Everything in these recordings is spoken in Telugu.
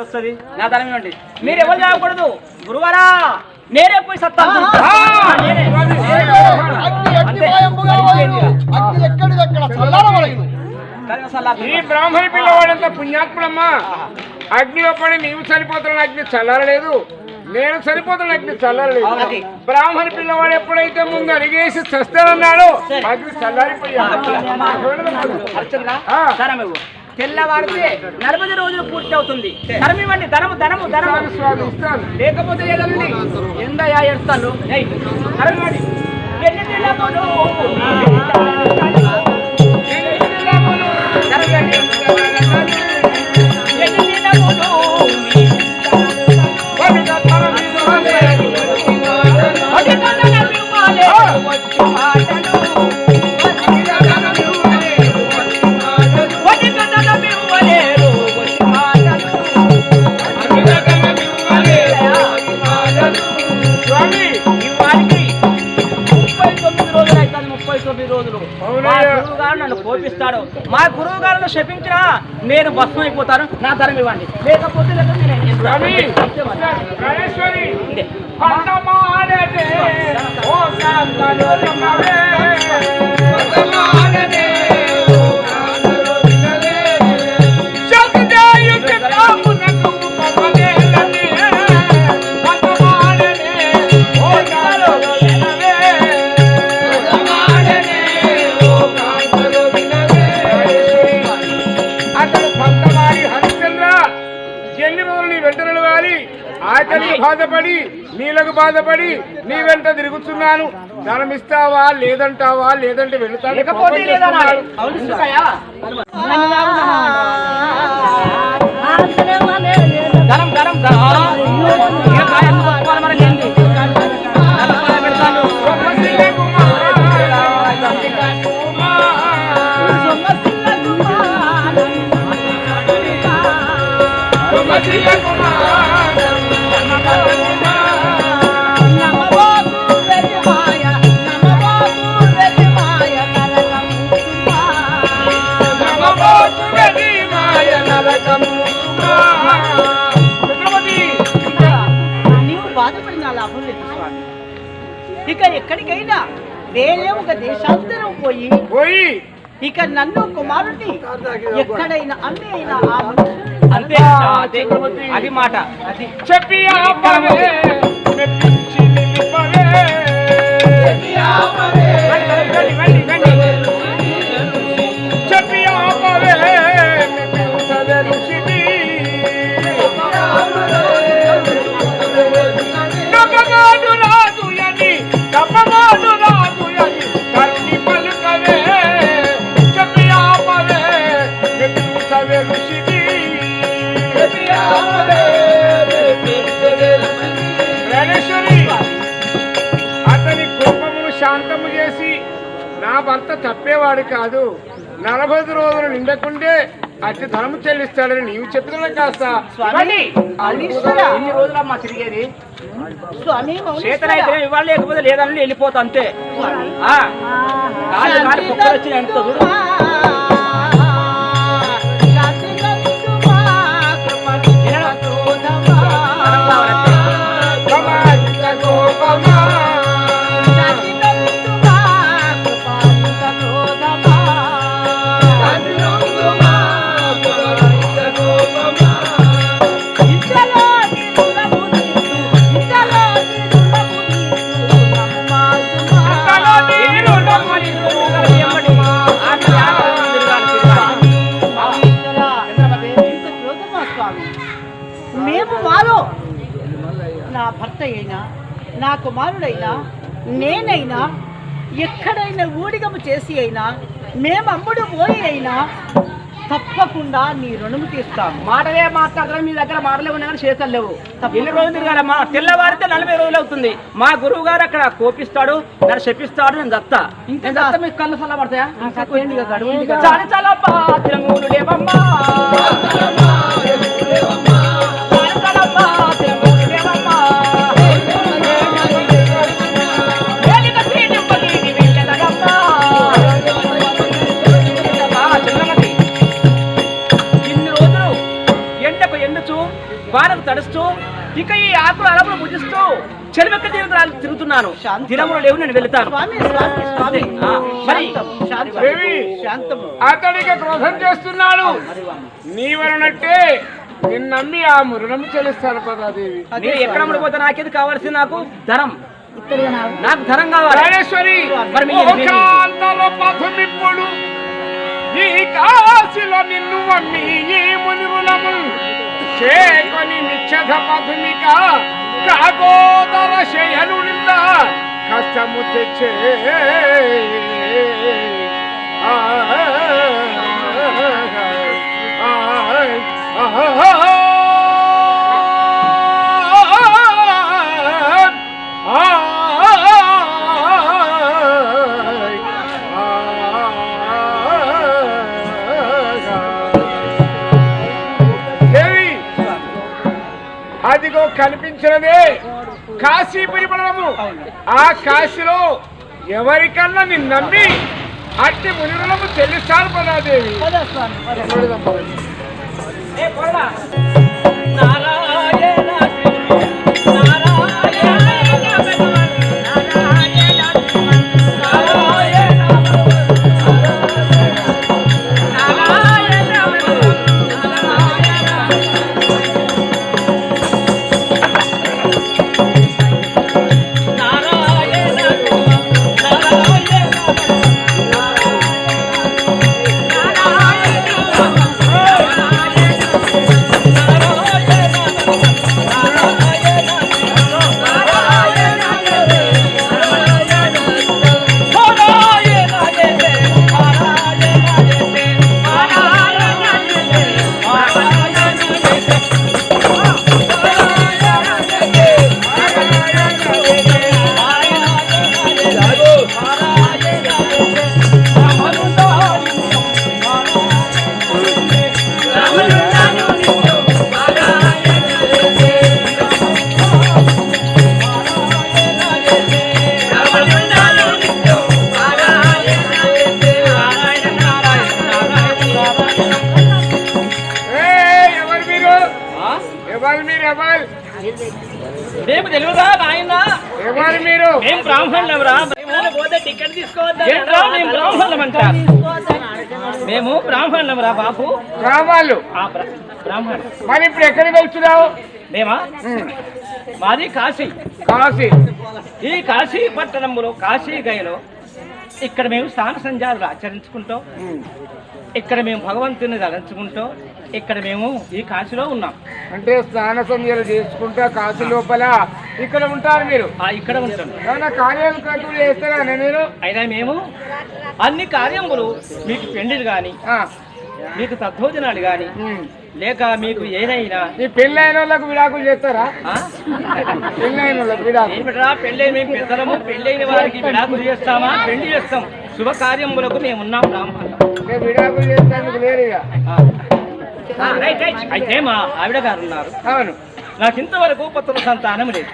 ఎప్పుడు వస్తుంది నా ధనం ఇవ్వండి మీరు ఎవరు చేయకూడదు గురువారా? నేనే పోయి సత్తాను సలహా ఈ బ్రాహ్మణ పిల్లవాడంత పుణ్యాత్ముడమ్మా? అగ్నిలో పడి నీవు చనిపోతున్న అగ్ని చల్లారలేదు. నేను చనిపోతున్న అగ్ని చల్లారలేదు. బ్రాహ్మణ పిల్లవాడు ఎప్పుడైతే ముందు అడిగేసి చస్తానన్నాడో అగ్ని చల్లారిపోయాడు. తెల్లవారితే నలభై రోజులు పూర్తి అవుతుంది. ధనం ఇవ్వండి ధనము ధనము ధనము. లేకపోతే లేదండి ఎందయ్యా ఎడతాను ధనం ఇవ్వండి. నేను భస్మం అయిపోతాను నా ధరం ఇవ్వండి. లేకపోతే నేను బాధపడి నీ వెంట తిరుగుతున్నాను. ధనం ఇస్తావా లేదంటావా? లేదంటే వెళుతాను ఇక ఎక్కడికైనా వేరే ఒక దేశాంతరం పోయి పోయి ఇక నన్ను కుమారుడిని ఎక్కడైనా అన్ని అయినా ఆ అంతే. అదే అది మాట. అది. చెప్పి ఆపవే మెప్పించి నిలిపవే వెళ్ళి, భర్త తప్పేవాడు కాదు. నలభై రోజులు నిండకుండే అతి ధనము చెల్లిస్తాడని నీవు చెప్పిన కాస్త. ఎన్ని రోజులమ్మా తిరిగేది? స్వామి చేతన అయితే ఇవ్వాలి లేకపోతే లేదని వెళ్ళిపోతా అంతే. ఎంత చూడు నేనైనా ఎక్కడైనా ఊడిగము చేసి అయినా మేము అమ్ముడు పోయి అయినా తప్పకుండా నీ రుణము తీస్తాము మాటలే మాట్లాడతారు మీ దగ్గర మాటలే ఉన్నా కానీ చేతలు లేవు. ఎన్ని రోజులు తిరగాలమ్మా తెల్లవారితే నలభై రోజులు అవుతుంది. మా గురువు గారు అక్కడ కోపిస్తాడు నన్ను శపిస్తాడు నేను దత్తా. నేను దత్త మీకు కళ్ళు సల్ల పడతాయా? చాలా చాలా చెలిమెక్క తీర్థాలు తిరుగుతున్నాను. దినములు లేవు నేను వెళ్తాను. మరి అతడికి క్రోధం చేస్తున్నాడు. నీవనట్టే నిన్ను నమ్మి ఆ మురుణం చెల్లిస్తాను పదాదేవి మీరు ఎక్కడ అమ్ముడుపోతే నాకేది కావాల్సింది నాకు? ధనం. నాకు ధనం కావాలి. మరి పథమిప్పుడు ఈ కాశీలో నిన్ను అమ్మి ఈ మునిరులము చేకొని నిచ్చధ పథమిక కాగోదర శయనునింద కష్టము తెచ్చే ఆ, ఆ, ఆ, దేవి కనిపించినదే. కాశీ పరిమళము. ఆ కాశీలో ఎవరికన్నా నిన్ను నమ్మి అట్టి మునిరులము చెల్లిస్తాను పదాదేవి బ్రాహ్మణులరా బాబు? గ్రామాలు మరి ఇప్పుడు ఎక్కడికి వెళ్తున్నావు? మేమా? మాది కాశీ. కాశీ. ఈ కాశీ పట్టణంలో కాశీ గయలో ఇక్కడ మేము స్నాన సంధ్యాలు ఆచరించుకుంటాం. ఇక్కడ మేము భగవంతుని తలంచుకుంటాం. ఇక్కడ మేము ఈ కాశీలో ఉన్నాం. అంటే స్నాన సంధ్యలు చేసుకుంటా కాశీ లోపల ఇక్కడ ఉంటారు మీరు? ఆ ఇక్కడ ఉంటాం. ఏమైనా కార్యాలు కట్టులు చేస్తారా మీరు? అయినా మేము అన్ని కార్యములు మీకు పెండిలు కానీ మీకు తద్భోజనాలు కానీ ఉమ్. లేక మీకు ఏదైనా ఈ పెళ్ళైన వాళ్ళకు విడాకులు చేస్తారా? ఆ? పెళ్ళైన వాళ్ళకు విడాకులు పెళ్ళైన మేము పెద్దలము పెళ్ళైన వారికి విడాకులు చేస్తామా? పెళ్ళి చేస్తాం. శుభకార్యములకు మేము ఉన్నాం విడాకులు లేరు. అయితే మా ఆవిడ గారు ఉన్నారు. అవును. నాకు ఇంతవరకు పుత్ర సంతానం లేదు.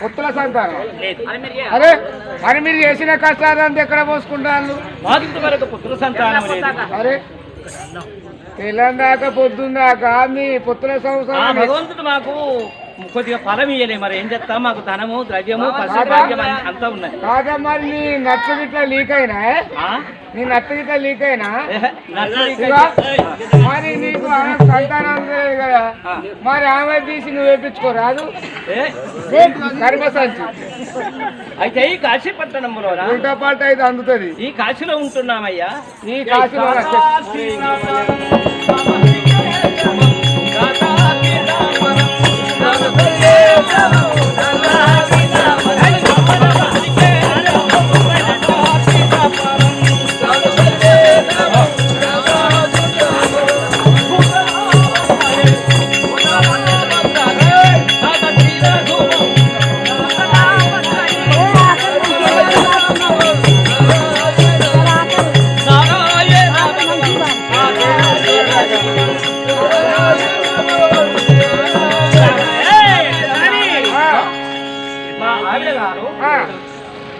పుత్రుల సంతానం? లేదు. అరే మరి మీరు చేసిన కష్టాలంతా ఎక్కడ పోసుకుంటాను మాకు ఇంతవరకు పుత్ర సంతానం లేదు. అరే తెల్లందాక పొద్దుందాక మీ పుత్ర సంవత్సరం భగవంతుడు మాకు కొద్దిగా ఫలం ఇయ్యలే మరి. ఏం చేస్తాం మాకు ధనము ద్రవ్యము అంతా ఉన్నది కాదా మరి నీ నట్టు గిట్ల లీక్ అయినా? నీ నట్టు గిట్ల లీక్ అయినా? మరి నీకు సంతానం లేదు కదా. మరి ఆమె తీసి నువ్వు వేపించుకోరాదు అయితే ఈ కాశీ పట్టణంలోనా ఉల్టా పాల్టా అయితే అందుతుంది. ఈ కాశీలో ఉంటున్నామయ్యా. ఈ కాశీలో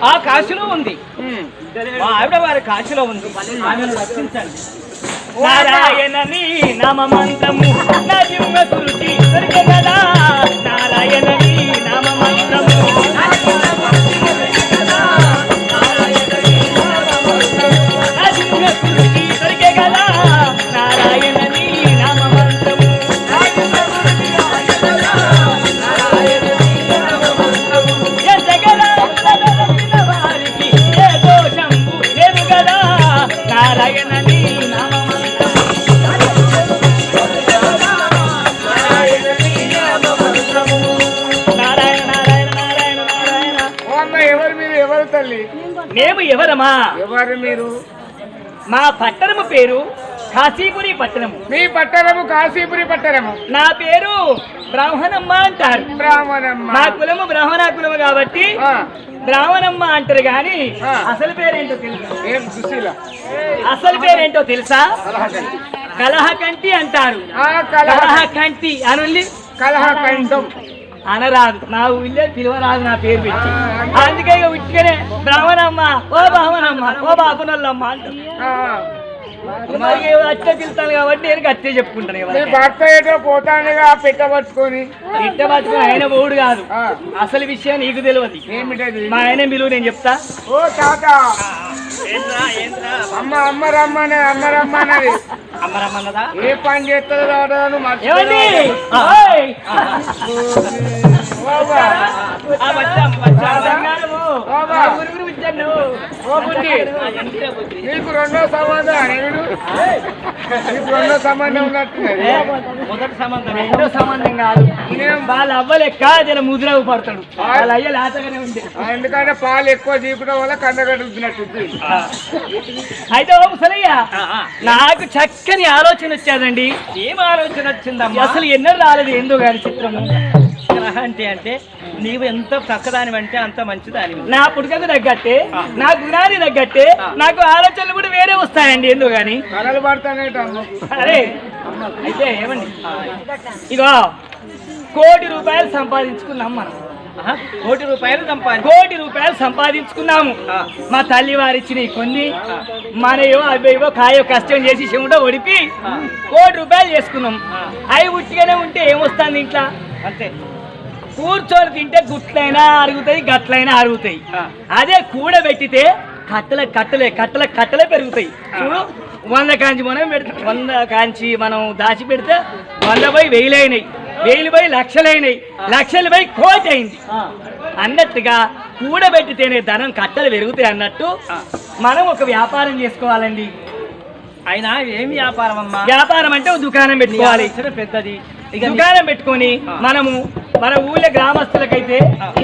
ఆ కాశీలో ఉంది. మా ఆవిడ వారి కాశీలో ఉంది. ఆమెను రక్షించండి నారాయణ నీ నామంతము నా జిమ్మ కురుచి దొరికే నారాయణ ఎవరు మీరు? మా పట్టణము పేరు కాశీపురి పట్టణము. మీ పట్టణము కాశీపురి పట్టణము. నా పేరు బ్రాహ్మణమ్మ అంటారు. బ్రాహ్మణమ్మ. మా కులము బ్రాహ్మణ కులము కాబట్టి బ్రాహ్మణమ్మ అంటారు గాని. అసలు పేరేంటో తెలుసా? అసలు పేరేంటో తెలుసా? కలహకంటి. అంటారు. కలహకంటి అనుల్లి కలహ కంఠం అనరాదు. నా ఊళ్ళే పిలవరాదు నా పేరు పెట్టి. అందుకే ఇక ఉట్టిగానే బ్రాహ్మణమ్మ ఓ బ్రాహ్మణమ్మ ఓ అంటారు. ఆ, మరి అట్టే పిలుతాను కాబట్టి నేను అట్టే చెప్పుకుంటాను ఎవరైనా. భర్త ఏటో పోతానుగా ఇట్ట పట్టుకుని. ఆయన బోడు కాదు. అసలు విషయం నీకు తెలియదు. మా ఆయన విలువ నేను చెప్తా. ఓ తాత. అమ్మ అమ్మ రమ్మనే అమ్మ రమ్మన్నది. అమ్మరమ్మన్నదా ఏ పని చేస్తుందో రావడం నీకు రెండో సంబంధం నీకు రెండో సంబంధం ఉన్నట్టున్నది. మొదటి సంబంధం రెండో సంబంధం కాదు. వాళ్ళ అవ్వలెక్క జర ముద్రవు పడతాడు. వాళ్ళ అయ్య లేతగానే ఉంది. ఎందుకంటే పాలు ఎక్కువ చీపడం వల్ల కండగడుగుతున్నట్టు అయితే ఓ ముసలయ్య నాకు చక్కని ఆలోచన వచ్చాదండి. ఏం ఆలోచన వచ్చిందమ్మా? అసలు ఎన్నో రాలేదు ఏందో గారి చిత్రము. అంటే అంటే నీవు ఎంత చక్కదాని అంటే అంత మంచిదాని నా పుట్టుకకు తగ్గట్టే నా గుణానికి తగ్గట్టే నాకు ఆలోచనలు కూడా వేరే వస్తాయండి ఎందుకు అమ్మకు అరే అయితే ఏమండి? ఇగో కోటి రూపాయలు సంపాదించుకున్నాం మనం. కోటి రూపాయలు సంపాదించు కోటి రూపాయలు సంపాదించుకున్నాము. మా తల్లి వారిచ్చినవి కొన్ని మన ఏవో అవి ఏవో కాయో కష్టం చేసి చెముటో ఒడిపి కోటి రూపాయలు చేసుకున్నాం. అవి ఉట్టిగానే ఉంటే ఏమొస్తుంది ఇంట్లో? అంతే. కూర్చొని తింటే గుట్లైనా అరుగుతాయి గట్లైనా అరుగుతాయి. అదే కూడబెట్టితే కట్టల కట్టలే కట్టల కట్టలే పెరుగుతాయి. చూడు వంద కాంచి మనం పెడితే వంద కాంచి మనం దాచి పెడితే వంద పోయి వెయ్యిలైనాయి వెయ్యిలు పోయి లక్షలైనాయి. లక్షలు పోయి కోటి అయింది అన్నట్టుగా కూడబెట్టితేనే ధనం కట్టలు పెరుగుతాయి అన్నట్టు మనం ఒక వ్యాపారం చేసుకోవాలండి. అయినా ఏం వ్యాపారం అమ్మా? వ్యాపారం అంటే దుకాణం పెట్టుకోవాలి. పెద్దది. దుకాణం పెట్టుకొని మనము మన ఊళ్ళో గ్రామస్తులకైతే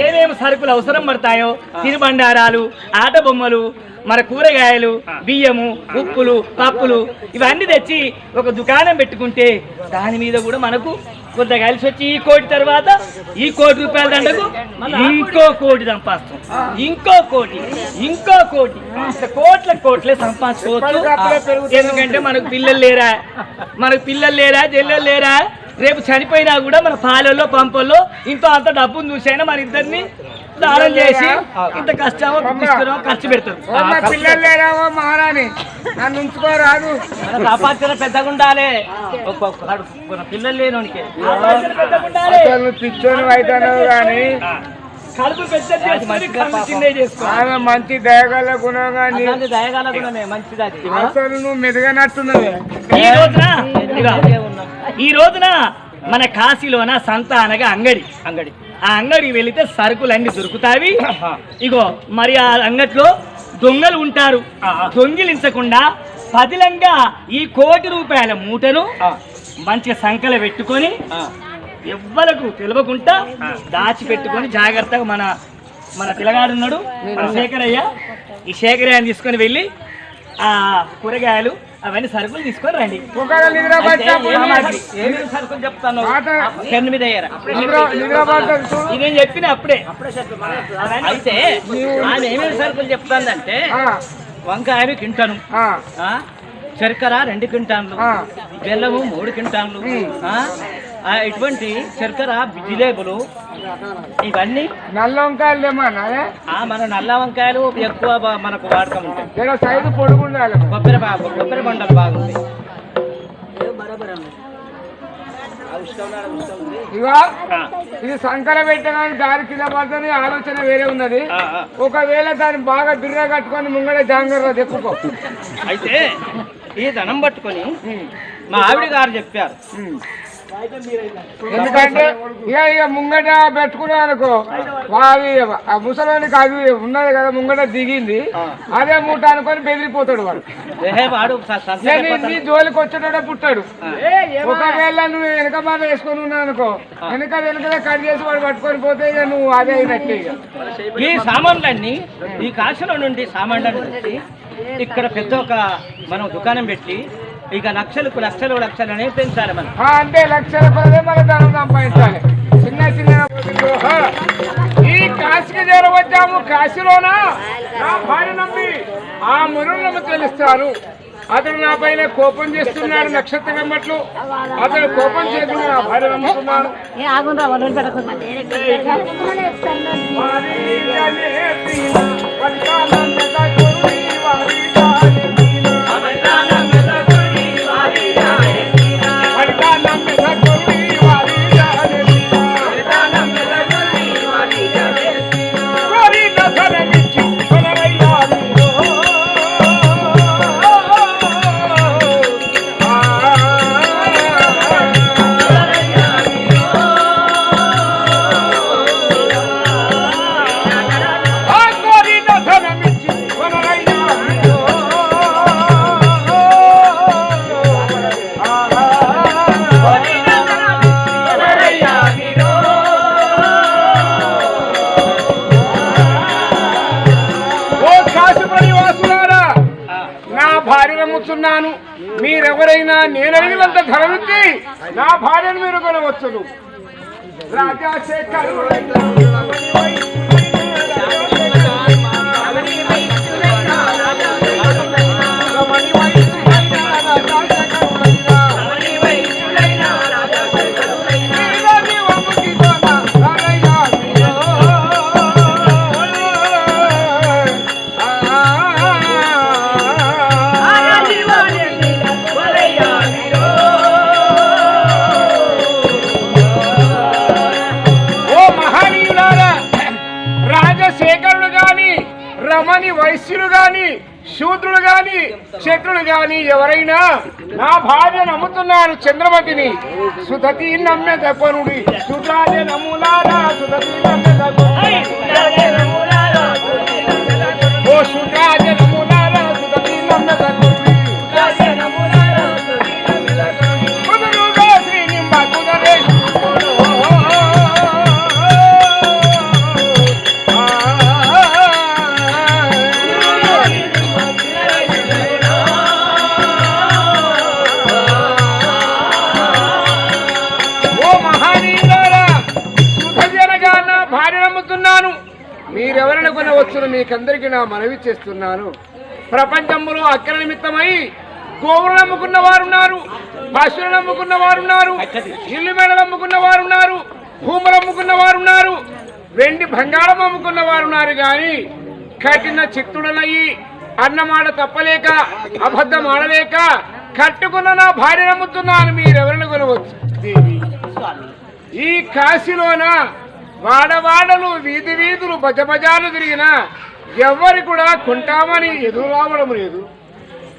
ఏమేమి సరుకులు అవసరం పడతాయో తినుబండారాలు ఆట బొమ్మలు మన కూరగాయలు బియ్యము ఉప్పులు పప్పులు ఇవన్నీ తెచ్చి ఒక దుకాణం పెట్టుకుంటే దాని మీద కూడా మనకు కొంత కలిసి వచ్చి ఈ కోటి తర్వాత ఈ కోటి రూపాయల దండకు ఇంకో కోటి. సంపాదిస్తాం. ఇంకో కోటి ఇంకో కోటి. కోట్ల కోట్లే సంపాదించుకోవచ్చు. ఎందుకంటే మనకు పిల్లలు లేరా? మనకు పిల్లలు లేరా? జల్లలు లేరా? రేపు చనిపోయినా కూడా మన పాలల్లో పంపల్లో ఇంత అంత డబ్బును చూసైనా మన ఇద్దరిని దానం చేసి ఇంత కష్టమో ఇస్తున్నామో ఖర్చు పెడతారు. పిల్లలు లేరావో మహారాణి? నన్ను ఉంచుకోరాదు. మన సంపాదన పెద్దగా ఉండాలి పిల్లలు లేనోనికి. పిచ్చోని కానీ కడుపు పెద్ద మంచి దయగల గుణం కానీ అలాంటి దయగల గుణమే మంచిది అది అసలు నువ్వు మెదగనట్టున్నది ఈ రోజున ఇదిగో, ఈ రోజున మన కాశీలోన సంత అనగా అంగడి. అంగడి. ఆ అంగడికి వెళితే సరుకులు అన్ని దొరుకుతావి ఇగో మరి ఆ అంగట్లో దొంగలు ఉంటారు. దొంగిలించకుండా పదిలంగా ఈ కోటి రూపాయల మూటను మంచిగా సంకల పెట్టుకొని ఎవ్వలకు తెలియకుండా దాచిపెట్టుకొని జాగ్రత్తగా మన మన పిల్లగాడు ఉన్నాడు మన శేఖరయ్య. ఈ శేఖరయ్యని తీసుకొని వెళ్ళి ఆ కూరగాయలు అవన్నీ సరుకులు తీసుకొని రండి. సరుకులు చెప్తాను? పెన్ను మీద ఇదేం చెప్పిన అప్పుడే. అయితే ఆమె ఏమేమి సరుకులు చెప్తాందంటే ఆ, వంకాయలు కింటాను శర్కర రెండు క్వింటాన్లు. బెల్లము మూడు క్వింటాన్లు ఇటువంటి శర్కర జిలేబులు ఇవన్నీ నల్ల వంకాయలు మన నల్ల వంకాయలు ఎక్కువ మనకు వాడకం ఉంటాయి. పొడుగుండాలి కొబ్బరి కొబ్బరి బండలు ఇక ఇది సంకల పెట్టగానే దారి కింద పడుతుంది ఆలోచన వేరే ఉన్నది. ఒకవేళ దాన్ని బాగా బిర్ర కట్టుకొని ముంగడే జాంగర్లో దెక్కుకో అయితే ఈ ధనం పట్టుకొని మా ఆవిడ గారు చెప్పారు. ఎందుకంటే ఇక ఇక ముంగట పెట్టుకున్నా అనుకో అవి ఆ ముసలానికి అది ఉన్నది కదా ముంగట దిగింది అదే మూట అనుకొని బెదిరిపోతాడు వాడు. నేను నీ. జోలికి వచ్చేటోడే పుట్టాడు. ఒకవేళ నువ్వు వెనక బాధ వేసుకొని ఉన్నావు అనుకో వెనక వెనకనే కట్ చేసి వాడు పట్టుకొని పోతే ఇక నువ్వు అదే అయినట్టే ఇక. ఈ సామాన్లన్నీ ఈ కాశీలో నుండి సామాన్లను తెచ్చి ఇక్కడ పెద్ద ఒక మనం దుకాణం పెట్టి ఇక లక్షలకు లక్షలు లక్షలు అనేవి పెంచాలి మనం. అంటే లక్షల పదే మన ధనం సంపాదించాలి. చిన్న చిన్న. ఈ కాశీకి చేరవచ్చాము కాశీలోనా? నా భార్య నమ్మి. ఆ మురులను తెలుస్తాను. అతడు నా పైన కోపం చేస్తున్నాడు నక్షత్ర వెంబట్లు. అతడు కోపం చేసి నా భార్య నమ్ముతున్నాడు ఓ భార్య మీరెవరైనా నేను ధరమిచ్చి నా భార్యను మీరు కొనవచ్చును. రాజశేఖర్. శూద్రులు గాని క్షత్రులు గాని ఎవరైనా నా భార్య నమ్ముతున్నాను చంద్రమతిని. సుధతి నమ్మె దప్పనుడి శుద్రాజ నమ్ములారా సుధతి నమ్మె దప్పనుడి ఓ శుద్రాజ నమ్ములారా సుధతి నమ్మె మీకందరికీ నా మనవి చేస్తున్నాను. ప్రపంచంలో అక్కర నిమిత్తమై గోవులు నమ్ముకున్న వారు ఉన్నారు పశువులు నమ్ముకున్న వారున్నారు ఇల్లు మెడలు అమ్ముకున్న వారు ఉన్నారు భూములు అమ్ముకున్న వారున్నారు వెండి బంగారం అమ్ముకున్న వారు ఉన్నారు కానీ కఠిన చిత్తుడనయ్యి అన్నమాట తప్పలేక అబద్ధం ఆడలేక కట్టుకున్న నా భార్య నమ్ముతున్నాను మీరెవరిని కొనవచ్చు? ఈ కాశీలోన వాడవాడలు వీధి వీధులు బజబజాలు తిరిగిన ఎవరు కూడా కొంటామని ఎదురు రావడం లేదు.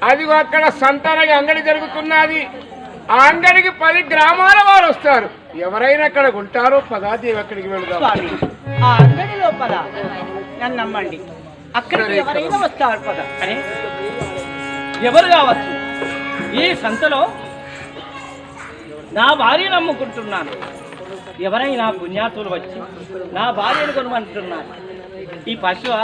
అది అక్కడ సంతానకి అంగడి జరుగుతున్నది. ఆ అంగడికి పది గ్రామాల వారు వస్తారు. ఎవరైనా అక్కడ కొంటారో పదాదేవి అక్కడికి వెళదాం. స్వామి ఆ అంగడి లోపల నన్ను నమ్మండి. అక్కడికి ఎవరైనా వస్తారు పద? అని ఎవరు కావచ్చు? ఈ సంతలో నా భార్య నమ్ముకుంటున్నాను. ఎవరైనా పుణ్యాతులు వచ్చి నా భార్యను కొనమంటున్నారు. ఈ పశువ?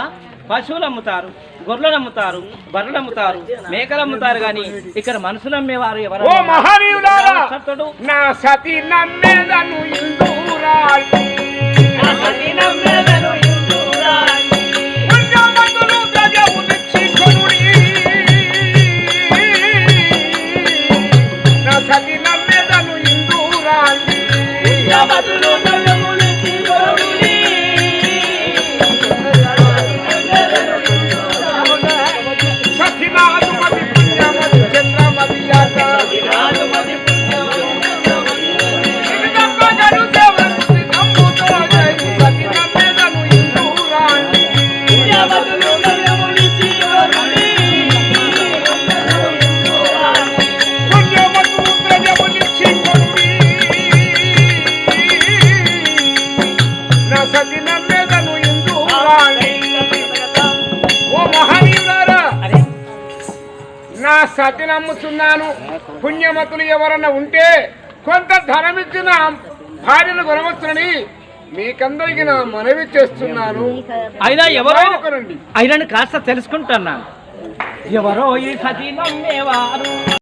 పశువులు అమ్ముతారు గొర్రెలు అమ్ముతారు బర్రెలు అమ్ముతారు మేకలు అమ్ముతారు కానీ ఇక్కడ మనుషులు అమ్మేవారు ఎవరు నా సతి నమ్మేదను పుణ్యవంతులు సతి నమ్ముతున్నాను పుణ్యమతులు ఎవరన్నా ఉంటే కొంత ధనమిచ్చిన భార్యను కొనవచ్చునని మీకందరికి నా మనవి చేస్తున్నాను. అయినా ఎవరో అయినని కాస్త తెలుసుకుంటున్నాను ఎవరో ఈ సతీ నమ్మేవారు.